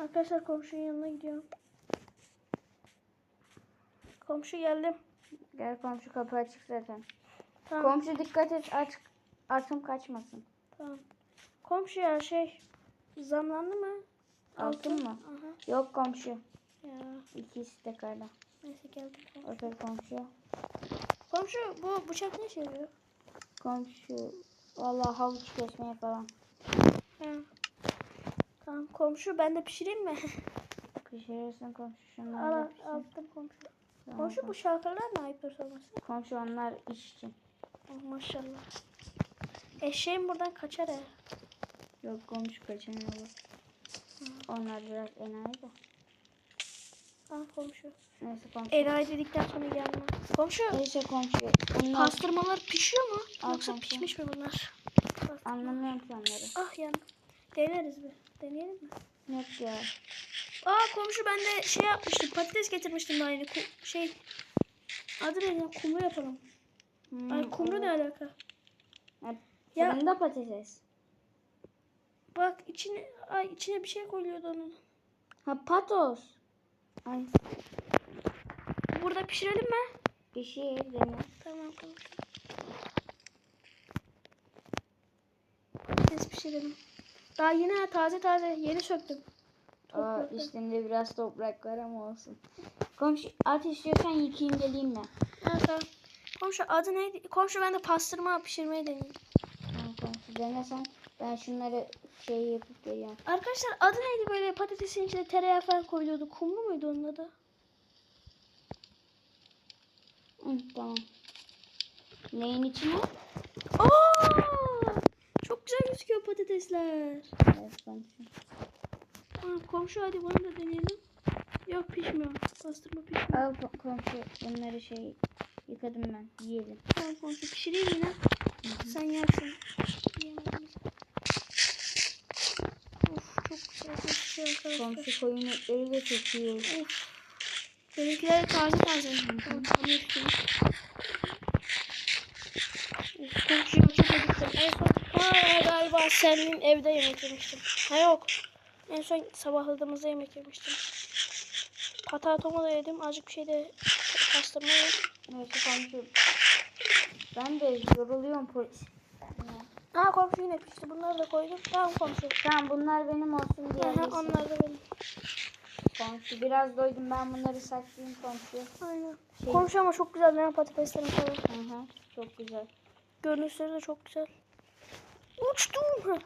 Arkadaşlar komşunun yanına gidiyorum. Komşu geldim. Gel komşu kapı açık zaten. Tamam. Komşu dikkat et aç atım kaçmasın. tamam. Komşu ya şey zamlandı mı? Altın mı? Aha. Yok komşu. Ya İkisi de kayda. neyse geldim. Otur komşu. Komşu bu bıçak ne işe yarıyor? Komşu. Vallahi havuç kesmeye falan. Ha. Tamam komşu ben de pişireyim mi? Pişirirsin komşu Al şunları. da al, pişir. aldım komşu. Tamam, Komşu bu şarkılar ne ayıptır sorması? Komşu onlar işçi. Oh, maşallah. Eşeğim buradan kaçar he. Yok komşu kaçan olur. Onlar biraz enayi de. Al komşu. Neyse komşu. Enayi dedikten sonra gelme. Komşu Neyse komşu. Bunlar pastırmalar pişiyor mu? Al Yoksa komşu. pişmiş mi bunlar? anlamıyorum ki onları. Ah yandım. Deneriz bir. Deneyelim mi? Yok ya. Aa komşu ben de şey yapmıştım. Patates getirmiştim daha yeni. Ku- şey adı ne ya? Kumru yapalım. Hmm, Ay kumru ne alaka? Ya, Ya- Fırında patates. Bak içine ay içine bir şey koyuyordu onun. Ha patos. Ay Burada pişirelim mi? şey dene. Tamam komşu. Patates pişirelim. Daha ha, taze taze yeni söktüm. Aa, Topraktan. üstünde biraz toprak var ama olsun. Komşu at istiyorsan yıkayayım geleyim ben. Ha, tamam. Komşu adı neydi? Komşu ben de pastırma pişirmeyi deneyeyim. Tamam komşu denesen ben şunları şey yapıp geliyorum. Arkadaşlar adı neydi böyle patatesin içine tereyağı falan koyuyordu. Kumlu muydu onun adı? Hı, tamam. Neyin içine? Aa! Güzel gözüküyor patatesler. Evet komşu. Aa, komşu hadi bunu da deneyelim. Yok pişmiyor. Pastırma pişmiyor. Al ko- komşu bunları şey yıkadım ben yiyelim. Tamam komşu pişireyim yine. Sen yersin. Yiyemedim. Of çok güzel gözüküyor arkadaşlar. Komşu koyun etleri de çok iyi. Of. Benimkiler taze taze. Tamam, tamam, Komşuya çok acıktım. Ha, galiba senin evde yemek yemiştim. Ha yok. En son sabahladığımızda yemek yemiştim. Patatomu da yedim. Azıcık bir şey de pastırma. Neyse komşu. Ben de yoruluyorum polis. Ha komşu yine pişti. Bunları da koydum. Tamam komşu. Tamam bunlar benim olsun diye. Aha, onlar da benim. Komşu biraz doydum ben bunları saklayayım komşu. Aynen. Şey- Komşu ama çok güzel lan patateslerim falan. Hı çok güzel. Görünüşleri de çok güzel. Uçtum. Ha.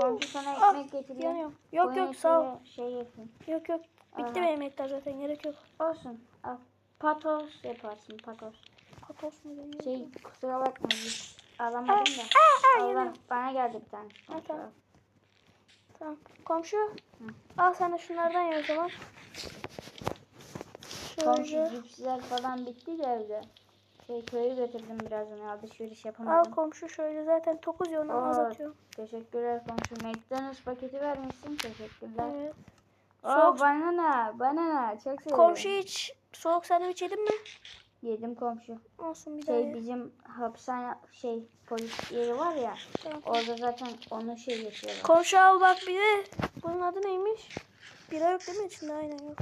Komşu sana Ah, ekmek getiriyor. yanıyorum. Yok yok sağ ol. Şey yapayım. Yok yok. Bitti Aha. benim yemekler zaten gerek yok. Olsun al. Patos yaparsın patos. Patos mu deniyor? Şey kusura bakma alamadım da. Aa, aa, Allah, yanıyorum. bana geldi bir tane. Komşu, tamam. Tamam. Komşu. Al sen de şunlardan ye o zaman. Komşu Şöyle. cipsler falan bitti de evde. Şey köye götürdüm birazdan alışveriş Al yapamadım. komşu şöyle zaten tokuz ya ondan az Aa, atıyorum. Teşekkürler komşu. McDonald's paketi vermişsin. Teşekkürler. Evet. Aa, Soğuk- banana, banana. Çok seviyorum. Komşu hiç soğuk sandviç yedin mi? Yedim komşu. Olsun bir daha Şey ye. bizim hapishane şey polis yeri var ya. Tamam. Orada zaten onu şey yapıyorlar. Komşu al bak bir de. Bunun adı neymiş? Bira yok değil mi içinde? Aynen yok.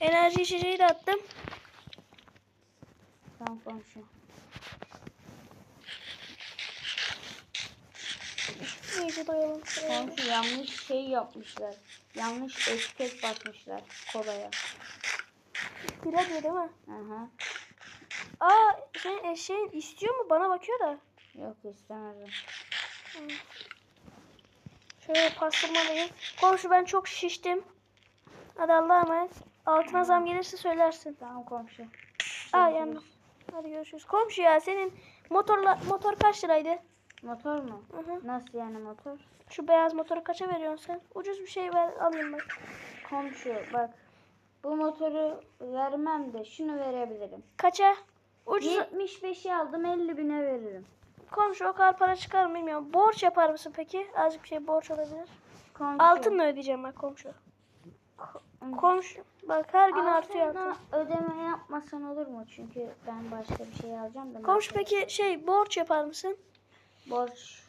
Enerji içeceği de attım. Tamam komşu. Doyalım. şuraya. Komşu yanlış şey yapmışlar. Yanlış etiket basmışlar kolaya. Bira diyor değil mi? Aha. Aa senin eşeğin istiyor mu? Bana bakıyor da. Yok istemedim. Şöyle pastırmalıyım. Komşu ben çok şiştim. Hadi Allah'a emanet. Altına zam gelirse söylersin. Tamam komşu. Aa yandım. Hadi görüşürüz. Komşu ya senin motorla motor kaç liraydı? Motor mu? Hı hı. Nasıl yani motor? Şu beyaz motoru kaça veriyorsun sen? Ucuz bir şey ver alayım bak. Komşu bak. Bu motoru vermem de şunu verebilirim. Kaça? Ucuz. 75'i aldım 50 bine veririm. Komşu o kadar para çıkar mı bilmiyorum. Borç yapar mısın peki? Azıcık bir şey borç olabilir. Komşu. Altınla ödeyeceğim bak komşu. Komşu bak her gün artıyor Altına altın. ödeme yapmasan olur mu? Çünkü ben başka bir şey alacağım da. Komşu markete. peki şey borç yapar mısın? Borç.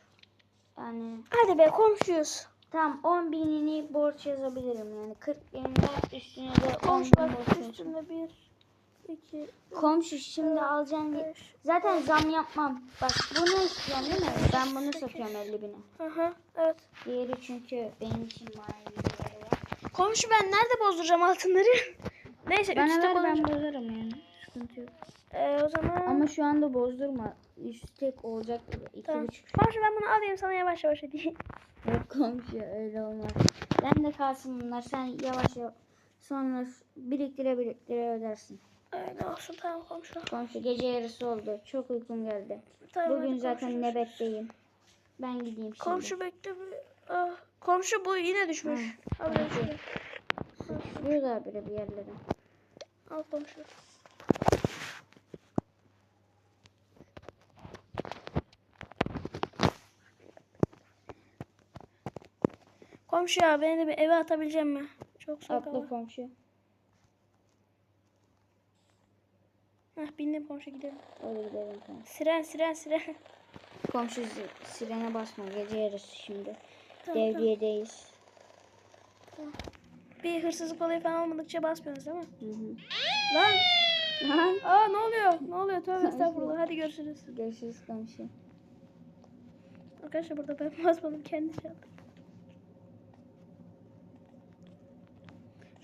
Yani Hadi be komşuyuz. tam 10 binini borç yazabilirim yani 40 bininden üstüne de 10 Komşu bin bak borç yazarım. üstünde bir, iki, Komşu şimdi alacağım diye. beş. Zaten zam yapmam. Bak bunu istiyorsun değil mi? Ben bunu satıyorum 50 bine. Aha, evet. Diğeri çünkü benim için manevi. Komşu ben nerede bozduracağım altınları? Neyse üç Bana ver ben bozarım yani. Sıkıntı yok. Ee, o zaman... Ama şu anda bozdurma. Üst tek olacak. iki Tamam. buçuk. Komşu ben bunu alayım sana yavaş yavaş ödeyeyim. Yok komşu öyle olmaz. Ben de kalsın bunlar. Sen yavaş yavaş sonra biriktire biriktire ödersin. Öyle olsun tamam komşu. Komşu gece yarısı oldu. Çok uykum geldi. Tamam, Bugün hadi zaten nöbetteyim. Ben gideyim şimdi. Komşu bekle bir. Ah, komşu bu yine düşmüş. Al komşu. şunu. Biri bir yerlere. Al komşu. Komşu ya beni de bir eve atabilecek mi? Çok soğuk hava. Atla komşu. Heh, bindim komşu gidelim. Öyle gidelim komşu. Siren siren siren. Komşu zi- sirene basma. Gece yarısı şimdi. Tamam, Devriyedeyiz. Bir hırsızlık olayı falan olmadıkça basmıyoruz değil mi? Hı hı. Lan! Lan. Aa ne oluyor? Ne oluyor? Tövbe estağfurullah. Hadi görüşürüz. Görüşürüz komşu. Arkadaşlar burada ben basmadım. Kendi şey yaptım.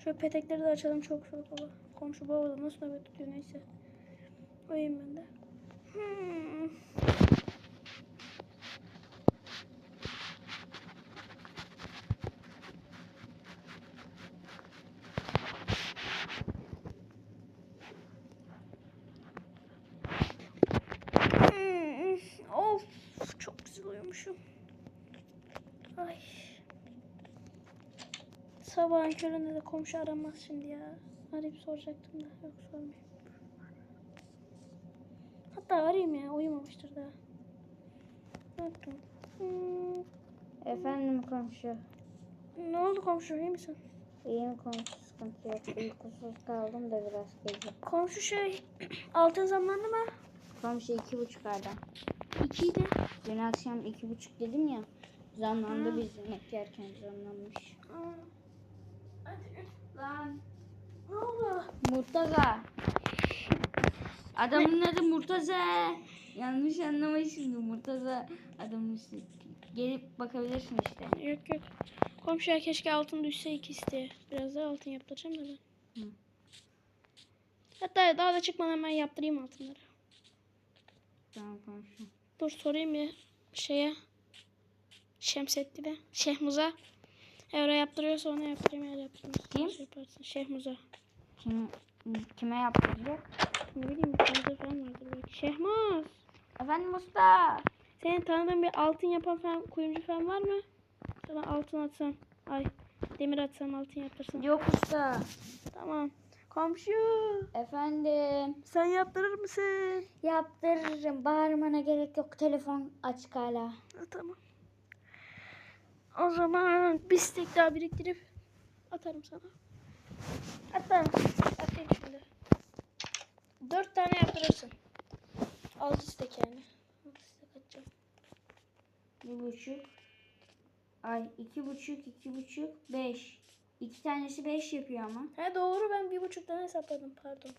Şöyle petekleri de açalım. Çok soğuk hava. Komşu babada nasıl nöbet tutuyor neyse. Uyuyayım ben de. Hmm. Of çok güzel uyumuşum. Ay. Sabahın köründe de komşu aramaz şimdi ya. Arayıp soracaktım da yok sormayayım. Hatta arayayım ya uyumamıştır daha. Unuttum. Hmm. Efendim komşu. Ne oldu komşu iyi misin? İyiyim komşu sıkıntı yok. Uykusuz kaldım da biraz gece. Komşu şey altın zamlandı mı? Komşu iki buçuk aydan. İkiydi. Dün akşam iki buçuk dedim ya. Zamlandı biz yemek yerken. Hadi. Lan. Ne oldu? Murtaza. Adamın adı Murtaza. Yanlış anlama şimdi Murtaza adamın üstü. Gelip bakabilirsin işte. Yok yok. Komşuya keşke altın düşse iki isteye. Biraz daha altın yaptıracağım da ben. Hı. Hatta daha da çıkmadan hemen yaptırayım altınları. Tamam komşu. Dur sorayım ya şeye. Şemsettin'e. Şehmuz'a. Eğer o yaptırıyorsa ona yaptırayım eğer yaptırmıyorsa. Kim? Şey yaparsın. Şehmuz'a. Kim, kime yaptıracak? Ne bileyim bir tanıdığı falan vardır belki. Şehmuz. Efendim usta. Senin tanıdığın bir altın yapan falan kuyumcu falan var mı? Sana altın atsam. Ay demir atsam altın yaptırsam. Yok usta. Tamam. Komşu. Efendim. Sen yaptırır mısın? Yaptırırım. Bağırmana gerek yok. Telefon açık hala. Ha, tamam. O zaman bir stek daha biriktirip atarım sana. Hatta atayım şimdi. Dört tane yaptırırsın. Altı stek yani. Altı stek atacağım. Bir buçuk. Ay iki buçuk, iki buçuk, beş. İki tanesi beş yapıyor ama. He doğru ben bir buçuktan hesapladım pardon.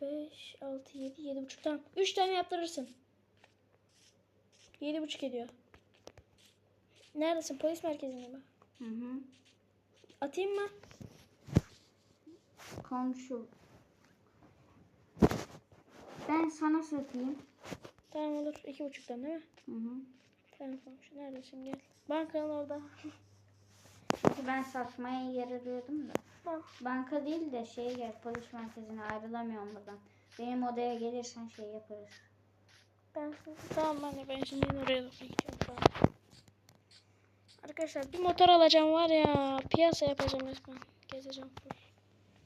Beş, altı, yedi, yedi buçuk tamam. Üç tane yaptırırsın. Yedi buçuk ediyor. Neredesin? Polis merkezinde mi? Hı hı. Atayım mı? Komşu. Ben sana satayım. Tamam olur. İki buçuktan değil mi? Hı hı. Tamam komşu neredesin gel. Bankanın orada. Çünkü ben satmaya yer arıyordum da. Tamam. Banka değil de şeye gel polis merkezine ayrılamıyorum buradan. Benim odaya gelirsen şey yaparız. Ben tamam de ben şimdi oraya doğru gideceğim. Arkadaşlar bir motor alacağım var ya. Piyasa yapacağım resmen. Gezeceğim.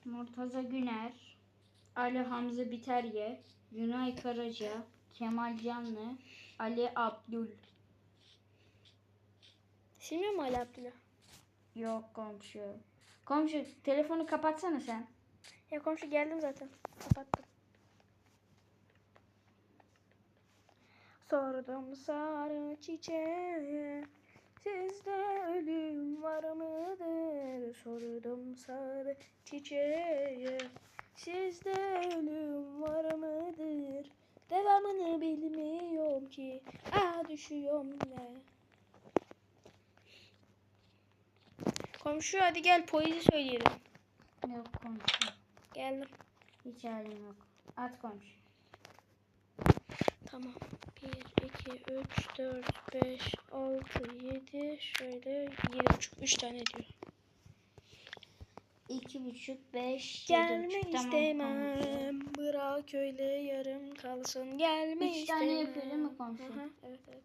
Murtaza Güner, Ali Hamza Biterye, Günay Karaca, Kemal Canlı, Ali Abdül. Silmiyor mu Ali Abdül'ü? Yok komşu. Komşu telefonu kapatsana sen. Ya komşu geldim zaten. Kapattım. Sordum sarı çiçeğe Sizde ölüm var mıdır? Sordum sarı çiçeğe Sizde ölüm var mıdır? Devamını bilmiyorum ki Ah düşüyorum yine Komşu hadi gel poezi söyleyelim. Yok komşu. Geldim. Hiç halim yok. At komşu. Tamam. 1, 2, 3, 4, 5, 6, 7, şöyle 7,5. 3 tane diyor. İki buçuk, beş, Gelme. Tamam, istemem. Bırak öyle yarım kalsın. Gelme istemem. tane yapıyor değil mi komşu? Evet evet.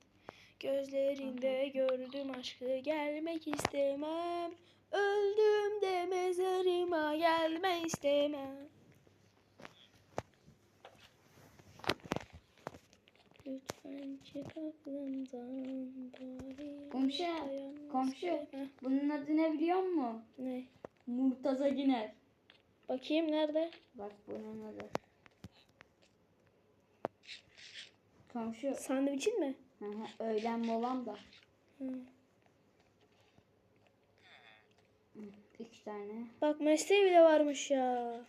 Gözlerinde gördüm aşkı. Gelmek istemem. Öldüm de mezarıma gelme istemem. Lütfen çık aklımdan bari. Komşu, dayanmaz komşu. ki- Heh, Bunun adı ne biliyor musun? Ne? Murtaza Güner. Bakayım nerede? Bak bunun adı. Komşu. Sandviçin mi? Hı hı, öğlen molam da. Hı. İki tane. Bak mesleği bile varmış ya.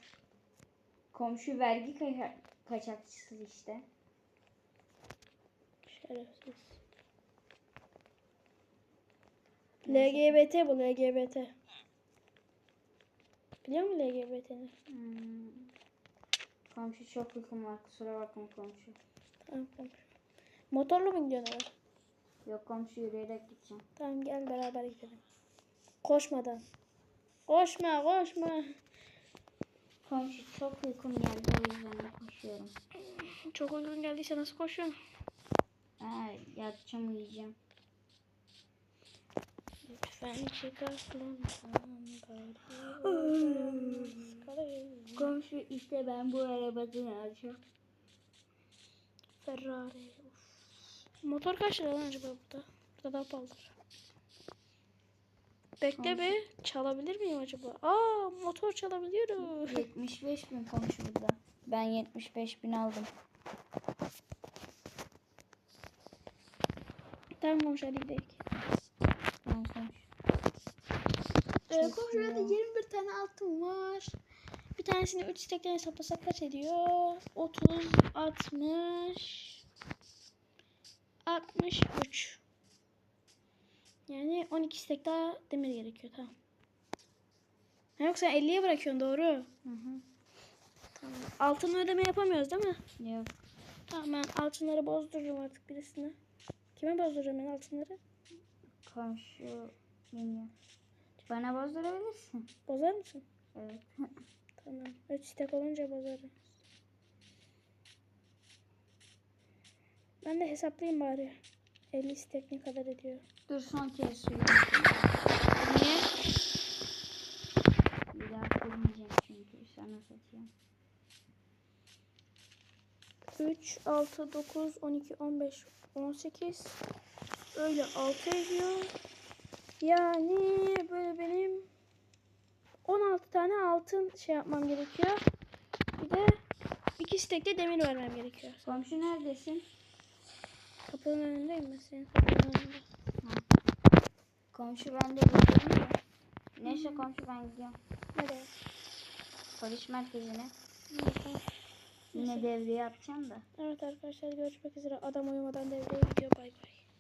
Komşu vergi kaça- kaçakçısı işte. Şerefsiz. LGBT bu LGBT. Biliyor musun LGBT'ni? Hmm. Komşu çok uykum var kusura bakma komşu. Tamam komşu. Motorlu mu gidiyorsun eve? Yok komşu yürüyerek gideceğim. Tamam gel beraber gidelim. Koşmadan. Koşma koşma. Komşu çok uykum geldi o yüzden de koşuyorum. Çok uygun geldiyse nasıl koşuyorsun? Ha, yatacağım uyuyacağım. Lütfen çık aklımdan bari. Komşu işte ben bu arabadan alacağım. Ferrari. Of. Motor kaç lira lan acaba burada? Burada daha pahalıdır. Bekle be. Çalabilir miyim acaba? Aa motor çalabiliyorum. 75 bin komşu burada. Ben 75 bin aldım. Tamam komşu hadi gidelim. Tamam komşu. Ee, komşu hadi ya. 21 tane altın var. Bir tanesini 3 istekten hesaplasak kaç ediyor? 30, 60, 63. Yani 12 istek daha demir gerekiyor tamam. Ha, yok sen 50'ye bırakıyorsun doğru. Hı hı. Tamam. Altın ödeme yapamıyoruz değil mi? Yok. Tamam ben altınları bozdururum artık birisine. Kime bozduracağım ben altınları? Komşu bilmiyorum. Bana bozdurabilirsin. Bozar mısın? Evet. Tamam. 3 istek olunca bozarım. Ben de hesaplayayım bari. 50 istek ne kadar ediyor? Dur son kez suyu. Niye? Bir daha kurmayacağım çünkü sana satacağım. 3, 6, 9, 12, 15, 18. Öyle 6 ediyor. Yani böyle benim 16 tane altın şey yapmam gerekiyor. Bir de 2 istek de demir vermem gerekiyor. Komşu neredesin? Kapının önündeyim ben senin kapının önünde. Komşu ben de buradayım da. Neyse komşu ben gidiyorum. Nereye? Polis merkezine. Hı. Yine şey- devreye atacağım da. Evet arkadaşlar görüşmek üzere. Adam uyumadan devreye gidiyor. Bay bay.